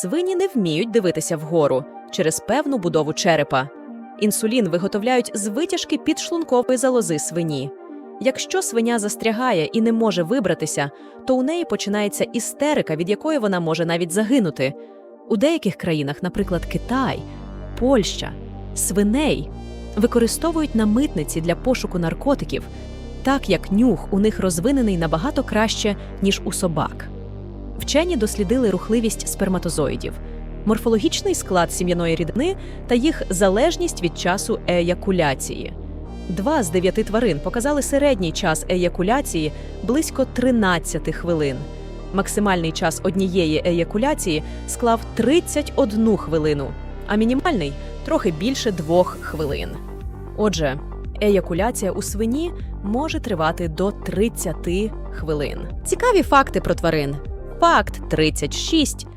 Свині не вміють дивитися вгору через певну будову черепа. Інсулін виготовляють з витяжки підшлункової залози свині. Якщо свиня застрягає і не може вибратися, то у неї починається істерика, від якої вона може навіть загинути. У деяких країнах, наприклад, Китай, Польща, свиней використовують на митниці для пошуку наркотиків, так як нюх у них розвинений набагато краще, ніж у собак. Вчені дослідили рухливість сперматозоїдів, морфологічний склад сім'яної рідини та їх залежність від часу еякуляції. Два з дев'яти тварин показали середній час еякуляції близько 13 хвилин. Максимальний час однієї еякуляції склав 31 хвилину, а мінімальний трохи більше двох хвилин. Отже, еякуляція у свині може тривати до 30 хвилин. Цікаві факти про тварин. Факт 36.